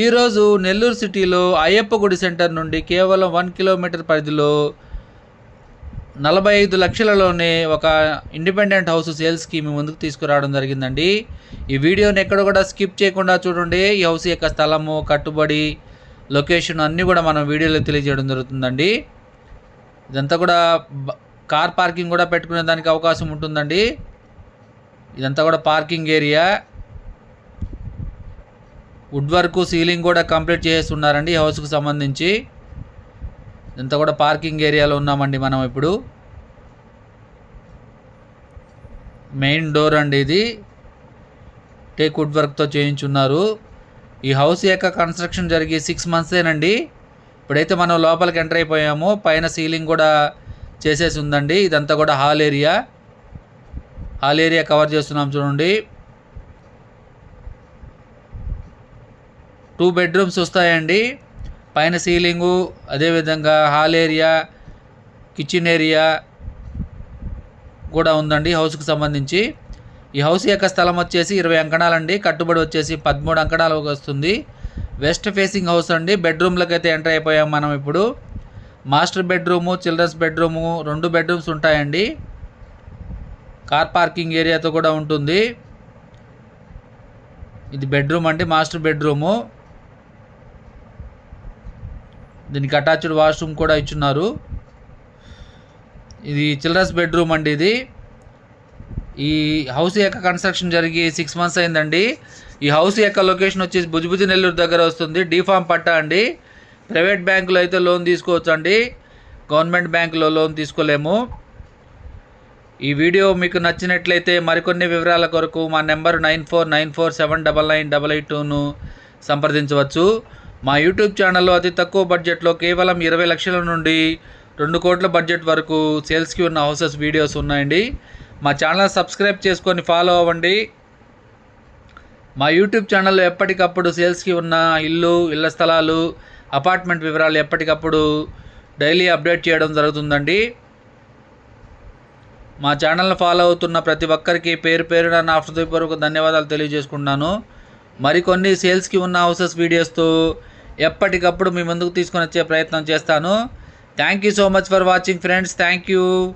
ఈరోజు నెల్లూరు సిటీలో అయ్యప్ప గుడి సెంటర్ నుండి కేవలం వన్ కిలోమీటర్ పరిధిలో నలభై ఐదు లక్షలలోనే ఒక ఇండిపెండెంట్ హౌస్ సేల్స్కి మీ ముందుకు తీసుకురావడం జరిగిందండి. ఈ వీడియోని ఎక్కడ కూడా స్కిప్ చేయకుండా చూడండి. ఈ హౌస్ యొక్క స్థలము కట్టుబడి లొకేషన్ అన్నీ కూడా మనం వీడియోలో తెలియజేయడం జరుగుతుందండి. ఇదంతా కూడా కార్ పార్కింగ్ కూడా పెట్టుకునే దానికి అవకాశం ఉంటుందండి. ఇదంతా కూడా parking area. Wood work ceiling కూడా కంప్లీట్ చేస్తున్నారండి హౌస్కు హౌస్కి సంబంధించి. ఇదంతా కూడా పార్కింగ్ ఏరియాలో ఉన్నామండి మనం ఇప్పుడు. మెయిన్ డోర్ అండి ఇది. టేక్ వుడ్ వర్క్తో చేయించున్నారు. ఈ హౌస్ యొక్క కన్స్ట్రక్షన్ జరిగి సిక్స్ మంత్సేనండి. ఇప్పుడైతే మనం లోపలికి ఎంటర్ అయిపోయాము. పైన సీలింగ్ కూడా చేసేసి ఉందండి. ఇదంతా కూడా hall area. Hall area cover చేస్తున్నాం చూడండి. టూ బెడ్రూమ్స్ వస్తాయండి. పైన సీలింగు అదేవిధంగా హాల్ ఏరియా కిచెన్ ఏరియా కూడా ఉందండి హౌస్కి సంబంధించి. ఈ హౌస్ యొక్క స్థలం వచ్చేసి ఇరవై అంకణాలండి. కట్టుబడి వచ్చేసి పదమూడు అంకణాలు వస్తుంది. వెస్ట్ ఫేసింగ్ హౌస్ అండి. బెడ్రూమ్లకు అయితే ఎంటర్ అయిపోయాం మనం ఇప్పుడు. మాస్టర్ బెడ్రూము చిల్డ్రన్స్ బెడ్రూము రెండు బెడ్రూమ్స్ ఉంటాయండి. కార్ పార్కింగ్ ఏరియాతో కూడా ఉంటుంది. ఇది బెడ్రూమ్ అండి మాస్టర్ బెడ్రూము దీనికి అటాచ్డ్ వాష్రూమ్ కూడా ఇచ్చున్నారు. ఇది చిల్డ్రన్స్ బెడ్రూమ్ అండి ఇది. ఈ హౌస్ యొక్క కన్స్ట్రక్షన్ జరిగి సిక్స్ మంత్స్ అయిందండి. ఈ హౌస్ యొక్క లొకేషన్ వచ్చేసి భుజభుజి నెల్లూరు దగ్గర వస్తుంది. డీఫామ్ పట్టా అండి. ప్రైవేట్ బ్యాంకులో అయితే లోన్ తీసుకోవచ్చు అండి గవర్నమెంట్ బ్యాంకులో లోన్ తీసుకోలేము. ఈ వీడియో మీకు నచ్చినట్లయితే మరికొన్ని వివరాల కొరకు మా number nine four nine four seven double nine double eight టూను సంప్రదించవచ్చు. మా యూట్యూబ్ ఛానల్లో అతి తక్కువ బడ్జెట్లో కేవలం ఇరవై లక్షల నుండి రెండు కోట్ల బడ్జెట్ వరకు సేల్స్కి ఉన్న హౌసెస్ వీడియోస్ ఉన్నాయండి. మా ఛానల్ సబ్స్క్రైబ్ చేసుకొని ఫాలో అవ్వండి. మా యూట్యూబ్ ఛానల్లో ఎప్పటికప్పుడు సేల్స్కి ఉన్న ఇల్లు ఇళ్ళ స్థలాలు అపార్ట్మెంట్ వివరాలు ఎప్పటికప్పుడు డైలీ అప్డేట్ చేయడం జరుగుతుందండి. మా ఛానల్ని ఫాలో అవుతున్న ప్రతి ఒక్కరికి పేరు పేరున నా హృదయపూర్వక ధన్యవాదాలు తెలియజేసుకుంటున్నాను. మరికొన్ని సేల్స్కి ఉన్న హౌసెస్ వీడియోస్తో ఎప్పటికప్పుడు మీ ముందుకు తీసుకొని వచ్చే ప్రయత్నం చేస్తాను. Thank you so much for watching friends thank you